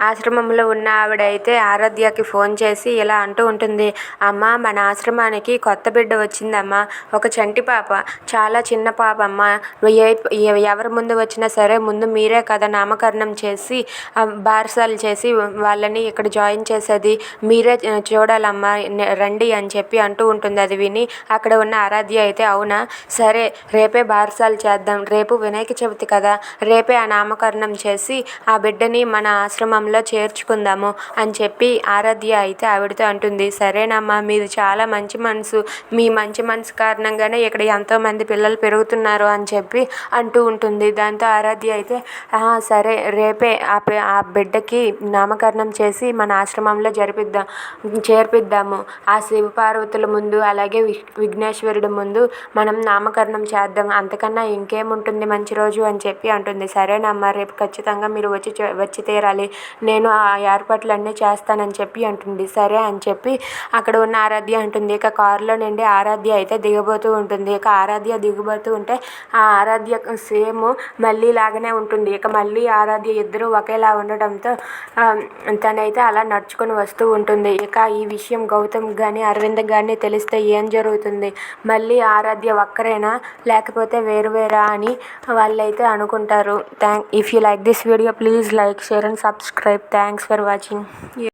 ఆశ్రమంలో ఉన్న ఆవిడ అయితే ఆరాధ్యకి ఫోన్ చేసి ఇలా అంటూ ఉంటుంది అమ్మ మన ఆశ్రమానికి కొత్త బిడ్డ వచ్చిందమ్మా ఒక చంటి పాప చాలా చిన్న పాప అమ్మ ఎవరి ముందు వచ్చినా సరే ముందు మీరే కదా నామకరణం చేసి బార్సాలు బారసాలు చేసి వాళ్ళని ఇక్కడ జాయిన్ చేసేది మీరే చూడాలమ్మా రండి అని చెప్పి అంటూ ఉంటుంది అది విని అక్కడ ఉన్న ఆరాధ్య అయితే అవునా సరే రేపే బారసాలు చేద్దాం రేపు వినాయక చవితి కదా రేపే ఆ నామకరణం చేసి ఆ బిడ్డని మన ఆశ్రమంలో చేర్చుకుందాము అని చెప్పి ఆరాధ్య అయితే ఆవిడతో అంటుంది. సరేనమ్మా మీది చాలా మంచి మనసు. మీ మంచి మనసు కారణంగానే ఇక్కడ ఎంతోమంది పిల్లలు పెరుగుతున్నారు అని చెప్పి అంటూ ఉంటుంది. దాంతో ఆరాధ్య అయితే సరే రేపే ఆ ఆ బిడ్డకి నామకరణం చేసి మన ఆశ్రమంలో జరిపిద్దాం చేర్పిద్దాము. ఆ శివపార్వతుల ముందు అలాగే వి విఘ్నేశ్వరుడి ముందు మనం నామకరణం చేద్దాం. అంతకన్నా ఇంకేముంటుంది మంచి రోజు? అని చెప్పి అంటుంది. సరేనమ్మా రేపు ఖచ్చితంగా మీరు వచ్చి వచ్చి తీరాలి. నేను ఆ ఏర్పాట్లన్నీ చేస్తానని చెప్పి అంటుంది. సరే అని చెప్పి అక్కడ ఉన్న ఆరాధ్య అంటుంది. ఇక కారులో నుండి ఆరాధ్య అయితే దిగబోతూ ఉంటుంది. ఇక ఆరాధ్య దిగబోతూ ఉంటే ఆ ఆరాధ్య సేమ్ మళ్ళీ లాగానే ఉంటుంది. ఇక మళ్ళీ ఆరాధ్య ఇద్దరు ఒకేలా ఉండడంతో తనైతే అలా నడుచుకొని వస్తూ ఉంటుంది. ఇక ఈ విషయం గౌతమ్ కానీ అరవింద్ కానీ తెలిస్తే ఏం జరుగుతుంది? మళ్ళీ ఆరాధ్య ఒక్కరేనా? లేకపోతే వేరు వేరా అని వాళ్ళైతే అనుకుంటారు. Thank if you like this video please like share and subscribe. subscribe. Thanks for watching.